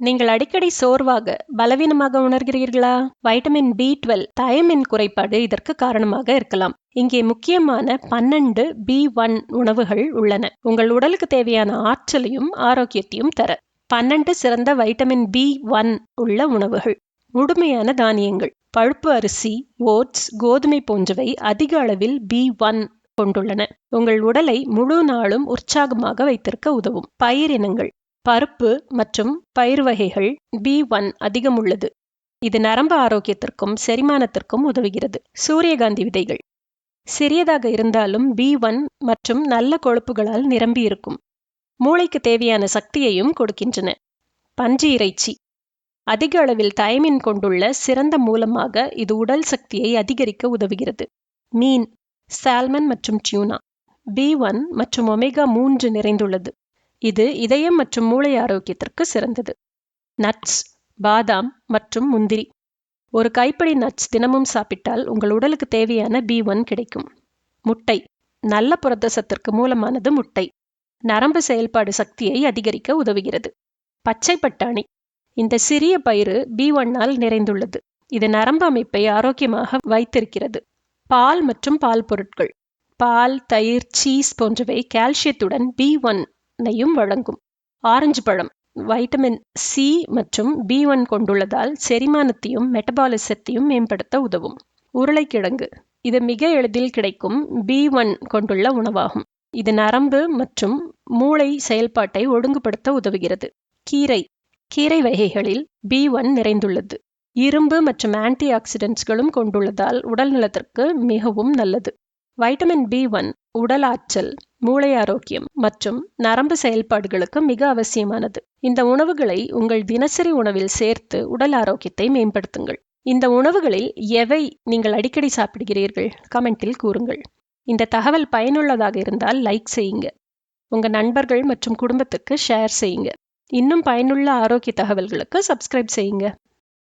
நீங்கள் அடிக்கடி சோர்வாக பலவீனமாக உணர்கிறீர்களா? வைட்டமின் பி டுவெல் தயமின் குறைபாடு இதற்கு காரணமாக இருக்கலாம். இங்கே முக்கியமான பன்னெண்டு பி ஒன் உணவுகள் உள்ளன. உங்கள் உடலுக்கு தேவையான ஆற்றலையும் ஆரோக்கியத்தையும் தர. பன்னெண்டு சிறந்த வைட்டமின் பி ஒன் உள்ள உணவுகள். முழுமையான தானியங்கள். பழுப்பு அரிசி ஓட்ஸ் கோதுமை போன்றவை அதிக அளவில் பி ஒன் கொண்டுள்ளன. உங்கள் உடலை முழு நாளும் உற்சாகமாக வைத்திருக்க உதவும். பயிரினங்கள் பருப்பு மற்றும் பயிர் வகைகள் பி ஒன் அதிகம் உள்ளது இது நரம்பு ஆரோக்கியத்திற்கும் செரிமானத்திற்கும் உதவுகிறது. சூரியகாந்தி விதைகள். சிறியதாக இருந்தாலும் பி ஒன் மற்றும் நல்ல கொழுப்புகளால் நிரம்பி இருக்கும். மூளைக்கு தேவையான சக்தியையும் கொடுக்கின்றன. பன்றி இறைச்சி. அதிக அளவில் தயமின் கொண்டுள்ள சிறந்த மூலமாக இது உடல் சக்தியை அதிகரிக்க உதவுகிறது. மீன் சால்மன் மற்றும் டியூனா. பி ஒன் மற்றும் ஒமேகா மூன்று நிறைந்துள்ளது. இது இதயம் மற்றும் மூளை ஆரோக்கியத்திற்கு சிறந்தது. நட்ஸ் பாதாம் மற்றும் முந்திரி. ஒரு கைப்படி நட்ஸ் தினமும் சாப்பிட்டால் உங்கள் உடலுக்கு தேவையான பி ஒன் கிடைக்கும். முட்டை நல்ல புரத சத்திற்கு மூலமானது முட்டை. நரம்பு செயல்பாடு சக்தியை அதிகரிக்க உதவுகிறது. பச்சை பட்டாணி. இந்த சிறிய பயிறு பி ஒன்னால் நிறைந்துள்ளது. இது நரம்பு அமைப்பை ஆரோக்கியமாக வைத்திருக்கிறது. பால் மற்றும் பால் பொருட்கள். பால் தயிர் சீஸ் போன்றவை கால்சியத்துடன் பி ஒன் ஒன்னையும் வழங்கும். ஆரஞ்சு பழம் வைட்டமின் சி மற்றும் பி ஒன் கொண்டுள்ளதால் செரிமானத்தையும் மெட்டபாலிசத்தையும் மேம்படுத்த உதவும். உருளைக்கிழங்கு இது மிக எளிதில் கிடைக்கும் பி ஒன் கொண்டுள்ள உணவாகும். இது நரம்பு மற்றும் மூளை செயல்பாட்டை ஒழுங்குபடுத்த உதவுகிறது. கீரை கீரை வகைகளில் பி ஒன் நிறைந்துள்ளது. இரும்பு மற்றும் ஆன்டி ஆக்சிடென்ட்ஸ்களும் கொண்டுள்ளதால் உடல் நலத்திற்கு மிகவும் நல்லது. வைட்டமின் பி ஒன் உடல் ஆற்றல் மூளை ஆரோக்கியம் மற்றும் நரம்பு செயல்பாடுகளுக்கு மிக அவசியமானது. இந்த உணவுகளை உங்கள் தினசரி உணவில் சேர்த்து உடல் ஆரோக்கியத்தை மேம்படுத்துங்கள். இந்த உணவுகளில் எவை நீங்கள் அடிக்கடி சாப்பிடுகிறீர்கள்? கமெண்டில் கூறுங்கள். இந்த தகவல் பயனுள்ளதாக இருந்தால் லைக் செய்யுங்க. உங்க நண்பர்கள் மற்றும் குடும்பத்துக்கு ஷேர் செய்யுங்க. இன்னும் பயனுள்ள ஆரோக்கிய தகவல்களுக்கு சப்ஸ்கிரைப் செய்யுங்க.